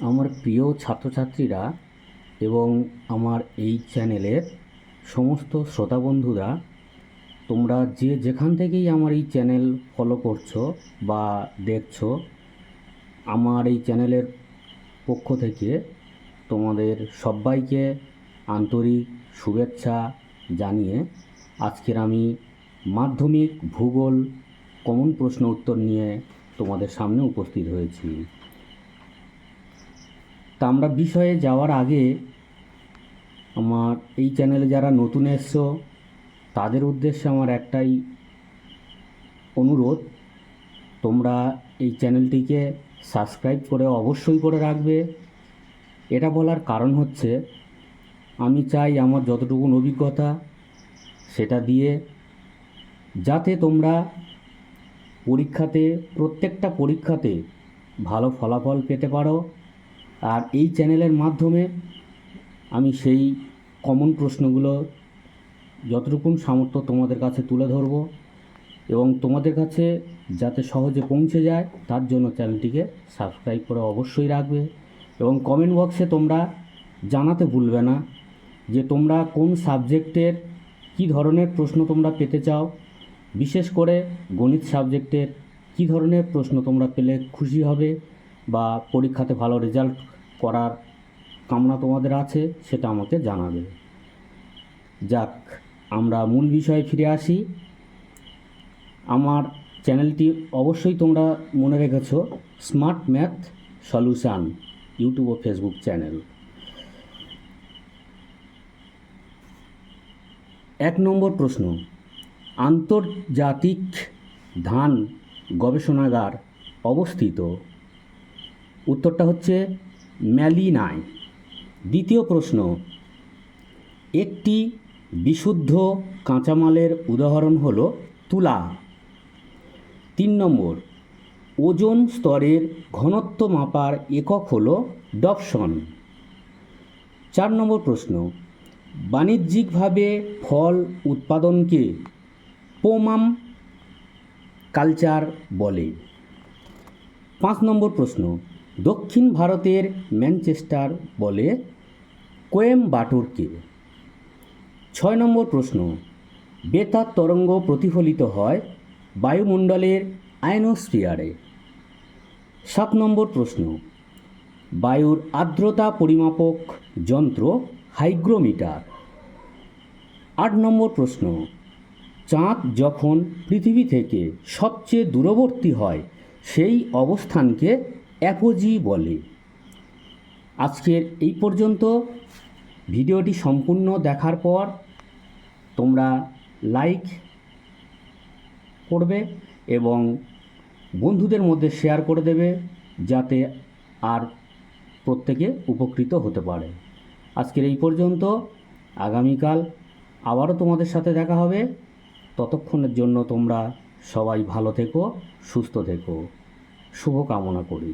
আমার প্রিয় ছাত্রছাত্রীরা এবং আমার এই চ্যানেলের সমস্ত শ্রোতা বন্ধুরা, তোমরা যে যেখান থেকেই আমার এই চ্যানেল ফলো করছ বা দেখছ, আমার এই চ্যানেলের পক্ষ থেকে তোমাদের সবাইকে আন্তরিক শুভেচ্ছা জানিয়ে আজকের আমি মাধ্যমিক ভূগোল কমন প্রশ্ন উত্তর নিয়ে তোমাদের সামনে উপস্থিত হয়েছি। তা আমরা বিষয়ে যাওয়ার আগে আমার এই চ্যানেলে যারা নতুন এসছো, তাদের উদ্দেশ্যে আমার একটাই অনুরোধ, তোমরা এই চ্যানেলটিকে সাবস্ক্রাইব করে অবশ্যই করে রাখবে। এটা বলার কারণ হচ্ছে, আমি চাই আমার যতটুকু অভিজ্ঞতা সেটা দিয়ে যাতে তোমরা পরীক্ষাতে, প্রত্যেকটা পরীক্ষাতে ভালো ফলাফল পেতে পারো। আর এই চ্যানেলের মাধ্যমে আমি সেই কমন প্রশ্নগুলো যতটুকু সামর্থ্য তোমাদের কাছে তুলে ধরবো এবং তোমাদের কাছে যাতে সহজে পৌঁছে যায়, তার জন্য চ্যানেলটিকে সাবস্ক্রাইব করে অবশ্যই রাখবে এবং কমেন্ট বক্সে তোমরা জানাতে ভুলবে না যে তোমরা কোন সাবজেক্টের কী ধরনের প্রশ্ন তোমরা পেতে চাও। বিশেষ করে গণিত সাবজেক্টের কী ধরনের প্রশ্ন তোমরা পেলে খুশি হবে বা পরীক্ষাতে ভালো রেজাল্ট করার কামনা তোমাদের আছে, সেটা আমাকে জানাবে। যাক, আমরা মূল বিষয়ে ফিরে আসি। আমার চ্যানেলটি অবশ্যই তোমরা মনে রেখেছো স্মার্ট ম্যাথ সলিউশান ইউটিউব ও ফেসবুক চ্যানেল। এক নম্বর প্রশ্ন, আন্তর্জাতিক ধান গবেষণাগার অবস্থিত? উত্তরটা হচ্ছে ম্যালিনায়। দ্বিতীয় প্রশ্ন, একটি বিশুদ্ধ কাঁচামালের উদাহরণ হল তুলা। তিন নম্বর, ওজন স্তরের ঘনত্ব মাপার একক হল ডপশন চার নম্বর প্রশ্ন, বাণিজ্যিকভাবে ফল উৎপাদনকে পোমাম কালচার বলে। পাঁচ নম্বর প্রশ্ন দক্ষিণ ভারতের ম্যানচেস্টার বলে কোয়েম্বাটুরকে। ছয় নম্বর প্রশ্ন বেতার তরঙ্গ প্রতিফলিত হয় বায়ুমণ্ডলের আয়নোস্ফিয়ারে সাত নম্বর প্রশ্ন, বায়ুর আর্দ্রতা পরিমাপক যন্ত্র হাইগ্রোমিটার। আট নম্বর প্রশ্ন, চাঁদ যখন পৃথিবী থেকে সবচেয়ে দূরবর্তী হয়, সেই অবস্থানকে অ্যাপোজি বলে। আজকের এই পর্যন্ত। ভিডিওটি সম্পূর্ণ দেখার পর তোমরা লাইক করবে এবং বন্ধুদের মধ্যে শেয়ার করে দেবে যাতে আর প্রত্যেকে উপকৃত হতে পারে। আজকের এই পর্যন্ত। আগামীকাল আবারও তোমাদের সাথে দেখা হবে। ততক্ষণের জন্য তোমরা সবাই ভালো থেকো, সুস্থ থেকো। শুভ কামনা করি।